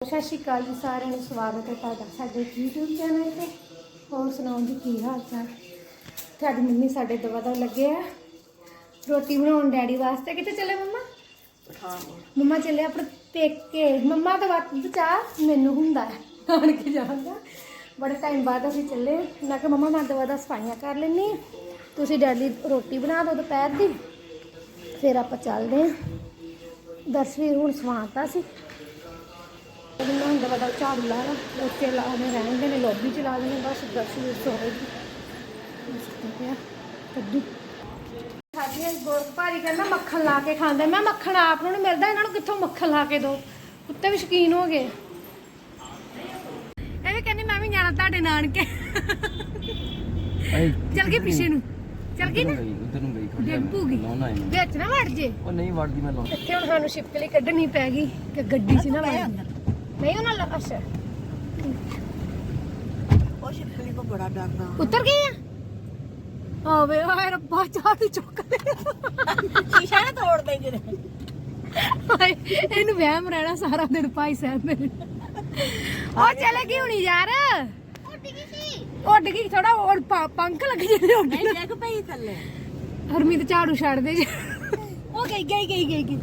ਸਤਿ ਸ਼੍ਰੀ ਅਕਾਲ ਜੀ ਸਾਰਿਆਂ ਨੂੰ ਸਵਾਗਤ ਹੈ ਤੁਹਾਡਾ ਸਾਡੇ YouTube ਚੈਨਲ ਤੇ। ਹੋਰ ਸੁਣਾਓ ਜੀ ਕੀ ਹਾਲ ਚਾਲ? ਤੁਹਾਡੀ ਮੰਮੀ ਸਾਡੇ ਦਵਾ ਦਾ ਲੱਗੇ ਆ। ਰੋਟੀ ਬਣਾਉਣ ਡੈਡੀ ਵਾਸਤੇ। ਕਿੱਥੇ ਚੱਲੇ ਮੰਮਾ? ਮੰਮਾ ਚੱਲੇ ਆਪਣੇ ਪੇਕੇ। ਮੰਮਾ ਦਾ ਵਕਤ ਚਾਹ ਮੈਨੂੰ ਹੁੰਦਾ ਹੈ। ਆਣ ਕੇ ਜਾਂਦਾ ਬੜੇ ਟਾਈਮ ਬਾਅਦ ਅਸੀਂ ਚੱਲੇ। ਮੈਂ ਕਿਹਾ ਮੰਮਾ ਮੈਂ ਦਵਾ ਦਾ ਸਫਾਈਆਂ ਕਰ ਲੈਣੀ ਤੁਸੀਂ ਡੈਡੀ ਰੋਟੀ ਬਣਾ ਦਿਓ ਦੁਪਹਿਰ ਦੀ। ਫਿਰ ਆਪਾਂ ਚੱਲਦੇ ਹਾਂ। ਦਸਵੀਰ ਹੁਣ ਸਵਾਤਾ ਸੀ। ਉਹਨਾਂ ਦਾ ਬੜਾ ਝਾੜੂ ਲਾ ਲਾ ਉੱਤੇ ਲਾ ਦੇ ਰਹਿੰਦੇ ਨੇ ਲੌਬੀ ਚ ਲਾ ਦੇਣੇ ਬਸ ਦਸ ਮਿੰਟ ਸੋਏਗੀ ਪਿਆ ਕੱਦੂ। ਗੋਰਖ ਭਾਰੀ ਕਹਿੰਦਾ ਮੱਖਣ ਲਾ ਕੇ ਖਾਂਦੇ। ਮੈਂ ਮੱਖਣ ਆਪ ਨੂੰ ਨਹੀਂ ਮਿਲਦਾ ਇਹਨਾਂ ਨੂੰ ਕਿੱਥੋਂ ਮੱਖਣ ਲਾ ਕੇ ਦੋ? ਕੁੱਤੇ ਵੀ ਸ਼ਕੀਨ ਹੋ ਗਏ। ਇਹ ਵੀ ਕਹਿੰਦੀ ਮੈਂ ਵੀ ਜਾਣਾ ਤੁਹਾਡੇ ਨਾਨਕੇ। ਚਲ ਗਈ ਪਿੱਛੇ ਨੂੰ। ਚਲ ਗਈ ਨਾ? ਉਧਰ ਨੂੰ ਗਈ ਥੋੜੀ ਡਿੱਗ ਪਊਗੀ ਲਾਉਣਾ ਇਹਨੂੰ ਵਿੱਚ ਨਾ ਵੜ ਜੇ। ਉਹ ਨਹੀਂ ਵੜਦੀ ਮੈਂ ਲਾਉਣਾ। ਇੱਥੇ ਹੁਣ ਸਾਨੂੰ ਸ਼ਿਪਕਲੀ ਕੱਢਣੀ ਪੈ ਗਈ ਕਿ ਗੱਡੀ 'ਚ ਨਾ ਵੜ ਨਹੀਂ ਉਹਨਾਂ ਲ- ਅੱਛਾ ਉਹ ਸ਼ਿਪਕਲੀ ਕੋ ਬੜਾ ਡਰਦਾ ਉਤਰ ਗਏ ਆ? ਆਵੇ ਹਾਏ ਰੱਬਾ ਚਾਹ ਚੁੱਕ ਲੈ। ਸ਼ੀਸ਼ਾ ਨਾ ਤੋੜ ਦੇ ਹਾਏ ਇਹਨੂੰ ਵਹਿਮ ਰਹਿਣਾ ਸਾਰਾ ਦਿਨ ਭਾਈ ਸਾਹਿਬ ਮੇਰੇ ਉਹ ਚਲੇ ਗਈ ਹੁਣੀ ਯਾਰ। ਉੱਡ ਗਈ ਸੀ। ਉੱਡ ਗਈ ਥੋੜਾ ਹੋਰ ਪ- ਪੰਖ ਲੱਗ ਜਾਂਦੇ ਉੱਡ ਨਹੀਂ ਡਿੱਗ ਪਈ ਥੱਲੇ। ਹਰਮੀਤ ਝਾੜੂ ਛੱਡ ਦੇ। ਜੀ ਉਹ ਗਈ ਗਈ ਗਈ ਗਈ ਗਈ।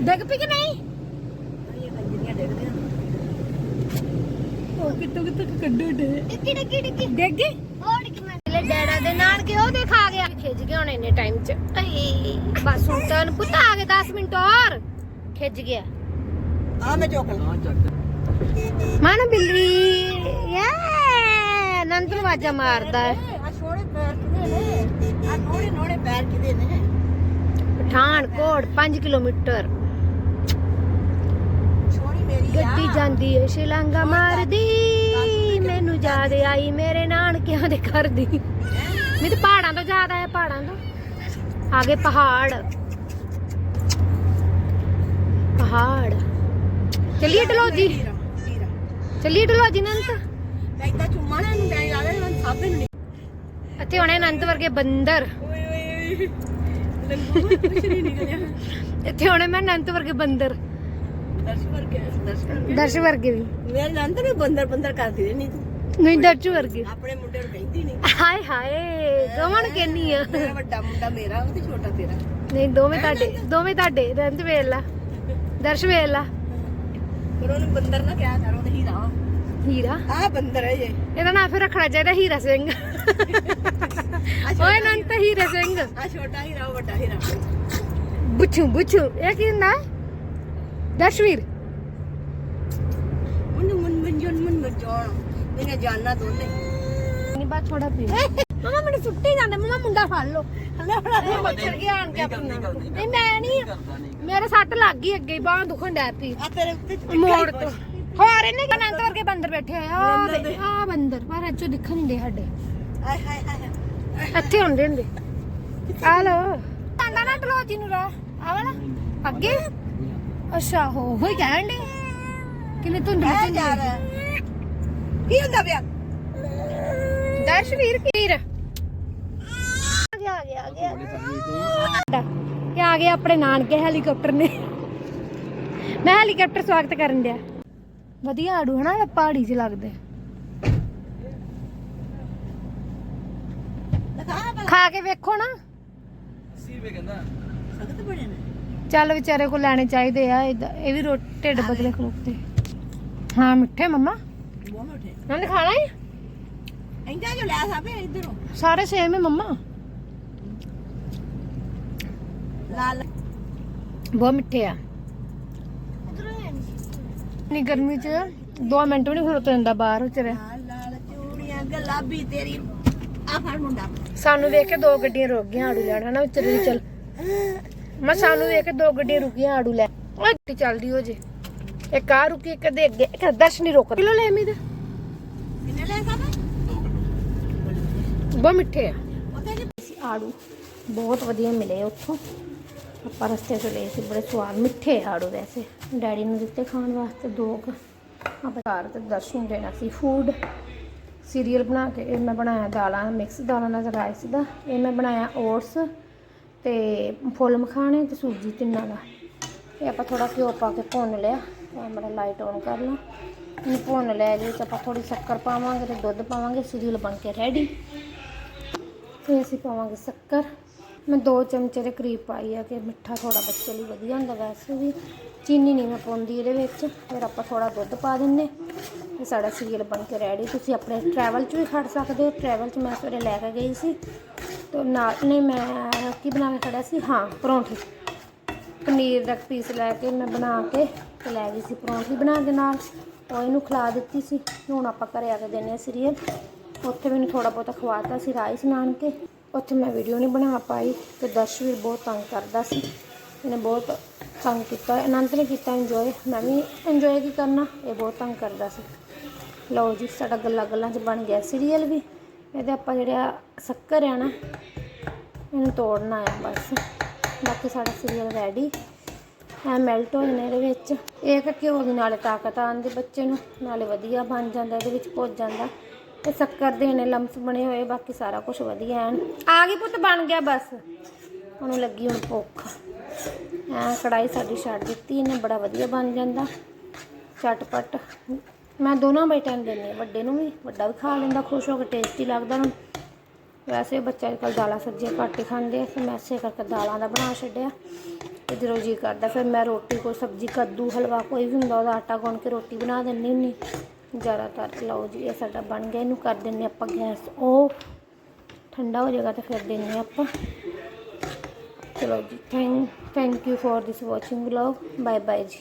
ਡਿੱਗ ਪਈ ਕਿ ਨਹੀਂ? ਉਹ ਕਿੱਥੋਂ ਕਿੱਥੋਂ ਕੱਢੋ ਡੇ ਡਿੱਗੀ ਡਿੱਗੀ ਡਿੱਗੀ ਡਿੱਗ ਗਈ ਉਹ ਡਿੱਗੀ ਮੈਂ ਲੈ ਡੈਡਾ ਦੇ ਨਾਲ ਕੇ ਉਹ ਦਿਖਾ ਗਿਆ। ਖਿੱਚ ਗਿਆ ਹੁਣ ਇੰਨੇ ਟਾਈਮ ਚ। ਅਈ ਬਸ ਹੁਣ ਤਾਂ ਪੁੱਤ ਆ ਗਏ 10 ਮਿੰਟ ਹੋਰ। ਖਿੱਚ ਗਿਆ। ਆ ਮੈਂ ਚੁੱਕ ਲਾਂ। ਹਾਂ ਚੱਕ ਮਨ ਬਿੱਲੀ। ਯਾ ਨੰਦ ਨੂੰ ਆਵਾਜ਼ਾਂ ਮਾਰਦਾ ਹੈ। ਆ ਛੋੜੇ ਪੈਰ ਕਿਦੇ ਨੇ? ਆ ਨੋੜੇ ਨੋੜੇ ਪੈਰ ਕਿਦੇ ਨੇ? ਪਠਾਨਕੋਟ 5 ਕਿਲੋਮੀਟਰ। ਗੱਡੀ ਜਾਂਦੀ ਏ ਸ਼ਿਲੰਗਾ ਮਾਰਦੀ ਮੈਨੂੰ ਯਾਦ ਆਈ ਮੇਰੇ ਨਾਨਕਿਆਂ ਦੇ ਘਰ ਦੀ। ਮੈਨੂੰ ਤਾਂ ਪਹਾੜਾਂ ਤੋਂ ਯਾਦ ਆਇਆ ਪਹਾੜਾਂ ਤੋਂ। ਆਗੇ ਪਹਾੜ। ਪਹਾੜ। ਚੱਲੀਏ ਡਲੋਜੀ ਚੱਲੀਏ ਡਲੋਜੀ ਨੰਤ ਮੈਂ ਇਦਾਂ ਚੁੰਮਾ ਨਾ ਇਹਨੂੰ ਡਾਈ ਲਾ ਦੇ ਮੈਂ ਸਾਬੇ ਨੂੰ ਇੱਥੇ ਹੋਣੇ ਅਨੰਤ ਵਰਗੇ ਬੰਦਰ। ਓਏ ਓਏ ਲੰਗੂ ਕੁਛ ਨਹੀਂ ਨਿਕਲਿਆ। ਇੱਥੇ ਹੋਣੇ ਮੈਂ ਅਨੰਤ ਵਰਗੇ ਬੰਦਰ। ਦਰਸ਼ ਵਰਗੇ ਦਰਸ਼ ਵਰਗੇ। ਦਰਸ਼ ਵਰਗੇ ਵੀ। ਮੇਰੇ ਨੰਦ ਨੂੰ ਬੰਦਰ ਬੰਦਰ ਕਰਦੀ ਰਹਿਣੀ ਤੂੰ। ਨਹੀਂ ਦਰਸ਼ ਵਰਗੇ। ਆਪਣੇ ਮੁੰਡੇ ਨੂੰ ਕਹਿੰਦੀ ਨਹੀਂ ਹਾਏ ਹਾਏ ਗਵਣ ਕਹਿੰਨੀ ਆ। ਮੇਰਾ ਵੱਡਾ ਮੁੰਡਾ ਮੇਰਾ ਉਹ ਤੇ ਛੋਟਾ ਤੇਰਾ। ਨਹੀਂ ਦੋਵੇਂ ਤੁਹਾਡੇ ਦੋਵੇਂ ਤੁਹਾਡੇ ਰੰਤ ਵੇਖ ਲਾ ਦਰਸ਼ ਵੇਖ ਲਾ ਪਰ ਉਹਨੂੰ ਬੰਦਰ ਨਾ ਕਿਹਾ ਕਰ ਉਹ ਤੇ ਹੀਰਾ ਵਾ। ਹੀਰਾ? ਆਹ ਬੰਦਰ ਹੈ ਜੇ ਇਹਦਾ ਨਾਂ ਫਿਰ ਰੱਖਣਾ ਚਾਹੀਦਾ ਹੀਰਾ ਸਿੰਘ। ਓਏ ਨੰਤ ਹੀਰਾ ਸਿੰਘ। ਆ ਛੋਟਾ ਹੀਰਾ ਉਹ ਵੱਡਾ ਹੀਰਾ। ਬੁੱਛੂ ਬੁੱਛੂ ਇਹ ਕੀ ਹੁੰਦਾ? ਦਰਸ਼ਵੀਰ ਉਹਨੂੰ ਮਨ ਮੰਜਨ ਮਨ ਮਜਾਣ। ਮੈਨੇ ਜਾਨਣਾ ਦੋਨੇ। ਨਹੀਂ ਬਾਤ ਥੋੜਾ ਪੀ ਮਮਾ ਮੈਨੂੰ ਸੁੱਟੀ ਜਾਂਦਾ। ਮਮਾ ਮੁੰਡਾ ਫੜ ਲਓ। ਹਲੇ ਫੜਾ ਮੱਛਰ ਗਿਆ ਆਣ ਕੇ ਆਪਣਾ। ਨਹੀਂ ਮੈਂ ਨਹੀਂ। ਮੇਰੇ ਸੱਟ ਲੱਗ ਗਈ ਅੱਗੇ ਬਾਹ ਦੁਖਣ ਡੈ ਪਈ। ਆ ਤੇਰੇ ਉੱਤੇ ਮੋੜ ਤੋਂ। ਹੋਰ ਇਹਨੇ ਕਿ ਅਨੰਤ ਵਰਗੇ ਬੰਦਰ ਬੈਠੇ ਆ। ਆ ਦੇ। ਆ ਬੰਦਰ। ਪਰ ਇੱਚੋ ਦਿਖਣ ਨਹੀਂ ਦੇ ਸਾਡੇ। ਆਏ ਹਾਏ ਹਾਏ ਇੱਥੇ ਹੁੰਦੇ ਹੁੰਦੇ। ਆ ਲੋ ਆਂਦਾ ਨਾ ਟਲੋਜੀ ਨੂੰ ਰਾ ਆ ਵਾਲਾ। ਅੱਗੇ? ਅੱਛਾ ਹੋ ਹੋਈ ਕਹਿਣ ਦੇ ਕਿਨੇ ਧੁੰਦ ਵਿੱਚ ਯਾਰ ਕੀ ਹੁੰਦਾ ਪਿਆ ਦਰਸ਼ਵੀਰ ਵੀਰ ਆ ਗਿਆ ਆ ਗਿਆ ਆ ਗਿਆ ਇਹ ਆ ਗਿਆ ਆਪਣੇ ਨਾਨਕੇ ਹੈਲੀਕਾਪਟਰ ਨੇ। ਮੈਂ ਹੈਲੀਕਾਪਟਰ ਸਵਾਗਤ ਕਰਨ ਦਿਆ ਵਧੀਆ ਆੜੂ ਹਨਾ ਇਹ ਪਹਾੜੀ 'ਚ ਲੱਗਦੇ। ਖਾ ਕੇ ਵੇਖੋ ਨਾ। ਸੀ ਵੇ ਕਹਿੰਦਾ। ਸਖਤ ਬੜੇ ਨੇ। ਚੱਲ ਵਿਚਾਰੇ ਕੋ ਲੈਣੇ ਚਾਹੀਦੇ ਆ ਏਦਾਂ- ਇਹ ਵੀ ਰੋਟੀ ਢਿੱਡ ਬਦਲੇ ਖਲੋਤੇ। ਹਾਂ ਮਿੱਠੇ ਮੰਮਾ। ਬਹੁਤ ਖਾਣਾ ਹੀ। ਇੰਦਾ ਜੋ ਲੈ ਸਾਬੇ ਇਧਰੋਂ। ਸਾਰੇ ਸੇਮ ਹੈ ਮੰਮਾ। ਲਾਲ। ਬਹੁਤ ਮਿੱਠੇ ਆ। ਨਹੀਂ ਗਰਮੀ 'ਚ 2 ਮਿੰਟ ਵੀ ਨਹੀਂ ਖਲੋਤੇ ਜਾਂਦਾ ਬਾਹਰ ਵਿਚਾਰੇ। ਲਾਲ ਲਾਲ ਚੂੜੀਆਂ ਗੁਲਾਬੀ ਤੇਰੀ। ਆ ਫੜ ਮੁੰਡਾ। ਸਾਨੂੰ ਵੇਖ ਕੇ ਦੋ ਗੱਡੀਆਂ ਰੁਕ ਗਈਆਂ ਆੜੂ ਲੈਣ ਹਨਾ ਵਿਚਾਰੇ ਚੱਲ। ਮੈਂ ਸਾਨੂੰ ਵੇਖ ਕੇ ਦੋ ਗੱਡੀਆਂ ਰੁਕੀਆਂ ਆੜੂ ਲੈ। ਓਏ ਗੱਡੀ ਚੱਲਦੀ ਹੋ ਜੇ। ਇੱਕ ਆ ਰੁਕੀ ਇੱਕ ਦੇ ਅੱਗੇ। ਇੱਕ ਦਰਸ਼ ਨਹੀਂ ਰੁਕ। ਕਿਲੋ ਲੈ ਮੀਦ ਕਿੰਨੇ ਲੈ ਸਾਬੇ ਬਹੁਤ ਮਿੱਠੇ ਆ। ਆੜੂ ਬਹੁਤ ਵਧੀਆ ਮਿਲੇ ਉੱਥੋਂ। ਆਪਾਂ ਰਸਤੇ ਤੋਂ ਲਏ ਸੀ ਬੜੇ ਸਵਾਦ ਮਿੱਠੇ ਆੜੂ ਵੈਸੇ। ਡੈਡੀ ਨੂੰ ਦਿੱਤੇ ਖਾਣ ਵਾਸਤੇ ਦੋ ਕੁ। ਆਪਾਂ ਘਰ ਤੇ ਦਰਸ਼ਨ ਦੇਣਾ ਸੀ ਫੂਡ ਸੀਰੀਅਲ ਬਣਾ ਕੇ। ਇਹ ਮੈਂ ਬਣਾਇਆ ਦਾਲਾਂ ਮਿਕਸ ਦਾਲਾਂ ਦਾ ਰਾਈਸ ਦਾ ਇਹ ਮੈਂ ਬਣਾਇਆ ਓਟਸ ਤੇ ਫੁੱਲ ਮਖਾਣੇ ਤੇ ਸੂਜੀ ਤਿੰਨਾਂ ਦਾ। ਇਹ ਆਪਾਂ ਥੋੜਾ ਘਿਓ ਪਾ ਕੇ ਭੁੰਨ ਲਿਆ। ਕੈਮਰਾ ਲਾਈਟ ਔਨ ਕਰ ਲਾਂ। ਇਹਨੂੰ ਭੁੰਨ ਲਿਆ ਜੀ ਵਿੱਚ ਆਪਾਂ ਥੋੜੀ ਸ਼ੱਕਰ ਪਾਵਾਂਗੇ ਤੇ ਦੁੱਧ ਪਾਵਾਂਗੇ ਸੀਰੀਅਲ ਬਣ ਕੇ ਰੈਡੀ ਫਿਰ ਅਸੀਂ ਪਾਵਾਂਗੇ ਸ਼ੱਕਰ। ਮੈਂ 2 ਚਮਚੇ ਦੇ ਕਰੀਬ ਪਾਈ ਆ, ਕਿ ਮਿੱਠਾ ਥੋੜਾ ਬੱਚੇ ਲਈ ਵਧੀਆ ਹੁੰਦਾ ਵੈਸੇ ਵੀ। ਚੀਨੀ ਨਹੀਂ ਮੈਂ ਪਾਉਂਦੀ ਇਹਦੇ ਵਿੱਚ। ਫਿਰ ਆਪਾਂ ਥੋੜਾ ਦੁੱਧ ਪਾ ਦਿੰਨੇ ਤੇ ਸਾਡਾ ਸੀਰੀਅਲ ਬਣ ਕੇ ਰੈਡੀ ਤੁਸੀਂ ਆਪਣੇ ਟਰੈਵਲ 'ਚ ਵੀ ਖੜ ਸਕਦੇ ਹੋ। ਟਰੈਵਲ 'ਚ ਮੈਂ ਸਵੇਰੇ ਲੈ ਕੇ ਗਈ ਸੀ। ਤੇ ਨਾਲ, ਨਹੀਂ, ਮੈਂ ਕੀ ਬਣਾ ਕੇ ਖੜਾ ਸੀ। ਹਾਂ, ਪਰੌਂਠੀ। ਪਨੀਰ ਦਾ ਪੀਸ ਲੈ ਕੇ ਮੈਂ ਬਣਾ ਕੇ ਤੇ ਲੈ ਗਈ ਸੀ ਪਰੌਂਠੀ ਬਣਾ ਕੇ ਨਾਲ। ਉਹ ਇਹਨੂੰ ਖਿਲਾ ਦਿੱਤੀ ਸੀ। ਹੁਣ ਆਪਾਂ ਘਰੇ ਆ ਕੇ ਦਿੰਨੇ ਆ ਸੀਰੀਅਲ। ਉੱਥੇ ਮੈਨੂੰ ਥੋੜਾ ਬਹੁਤਾ ਖਵਾਤਾ ਸੀ ਰਾਈਸ ਨਾਨ ਕੇ। ਉੱਥੇ ਮੈਂ ਵੀਡੀਓ ਨਹੀਂ ਬਣਾ ਪਾਈ ਤੇ ਦਰਸ਼ਵੀਰ ਬਹੁਤ ਤੰਗ ਕਰਦਾ ਸੀ। ਇਹਨੇ ਬਹੁਤ ਤੰਗ ਕੀਤਾ। ਅਨੰਤ ਨੇ ਕੀਤਾ ਇੰਜੋਏ ਮੈਂ ਵੀ ਇੰਜੋਏ ਕੀ ਕਰਨਾ, ਇਹ ਬਹੁਤ ਤੰਗ ਕਰਦਾ ਸੀ। ਲਓ ਜੀ, ਸਾਡਾ ਗੱਲਾਂ ਗੱਲਾਂ 'ਚ ਬਣ ਗਿਆ ਸੀਰੀਅਲ ਵੀ। ਇਹਦੇ ਆਪਾਂ ਜਿਹੜਾ ਸ਼ੱਕਰ ਆ ਨਾ, ਇਹਨੂੰ ਤੋੜਨਾ ਆ ਬਸ। ਬਾਕੀ ਸਾਡਾ ਸੀਰੀਅਲ ਰੈਡੀ ਐ ਮੈਲਟ ਹੋ ਜਾਣਾ ਇਹਦੇ ਵਿੱਚ। ਇਹ ਕਿ ਘਿਓ ਦੀ ਨਾਲੇ ਤਾਕਤ ਆਉਂਦੀ ਬੱਚੇ ਨੂੰ, ਨਾਲੇ ਵਧੀਆ ਬਣ ਜਾਂਦਾ, ਇਹਦੇ ਵਿੱਚ ਭੁੱਜ ਜਾਂਦਾ। ਤੇ ਸ਼ੱਕਰ ਦੇ ਨੇ ਲੰਮਸ ਬਣੇ ਹੋਏ, ਬਾਕੀ ਸਾਰਾ ਕੁਝ ਵਧੀਆ ਐਨ। ਆ ਗਈ ਪੁੱਤ, ਬਣ ਗਿਆ ਬਸ। ਉਹਨੂੰ ਲੱਗੀ ਹੁਣ ਭੁੱਖ। ਐ ਕੜਾਈ ਸਾਡੀ ਛੱਡ ਦਿੱਤੀ, ਇਹਨੇ ਬੜਾ ਵਧੀਆ ਬਣ ਜਾਂਦਾ। ਚਟਪਟ। ਮੈਂ ਦੋਨਾਂ ਬੇਟਿਆਂ ਨੂੰ ਦਿੰਦੀ ਹਾਂ, ਵੱਡੇ ਨੂੰ ਵੀ, ਵੱਡਾ ਵੀ ਖਾ ਲੈਂਦਾ, ਖੁਸ਼ ਹੋ ਕੇ ਟੇਸਟੀ ਲੱਗਦਾ ਉਹਨੂੰ। ਵੈਸੇ ਬੱਚੇ ਅੱਜ ਕੱਲ੍ਹ ਦਾਲਾਂ ਸਬਜ਼ੀਆਂ ਘੱਟ ਹੀ ਖਾਂਦੇ ਆ, ਫਿਰ ਮੈਂ ਇਸੇ ਕਰਕੇ ਦਾਲਾਂ ਦਾ ਬਣਾ ਛੱਡਿਆ ਤੇ ਜਦੋਂ ਜੀ ਕਰਦਾ, ਫਿਰ ਮੈਂ ਰੋਟੀ ਕੋਈ ਸਬਜ਼ੀ, ਕੱਦੂ, ਹਲਵਾ ਕੋਈ ਵੀ ਹੁੰਦਾ, ਉਹਦਾ ਆਟਾ ਗੁੰਨ ਕੇ ਰੋਟੀ ਬਣਾ ਦਿੰਦੀ ਹੁੰਦੀ। ਜ਼ਿਆਦਾਤਰ ਲਓ ਜੀ, ਇਹ ਸਾਡਾ ਬਣ ਗਿਆ, ਇਹਨੂੰ ਕਰ ਦਿੰਦੇ ਆਪਾਂ ਗੈਸ। ਉਹ ਠੰਡਾ ਹੋ ਜਾਏਗਾ ਤਾਂ ਫਿਰ ਦਿੰਦੇ ਆਪਾਂ। ਚਲੋ ਜੀ thank thank you for this watching vlog bye bye ਜੀ।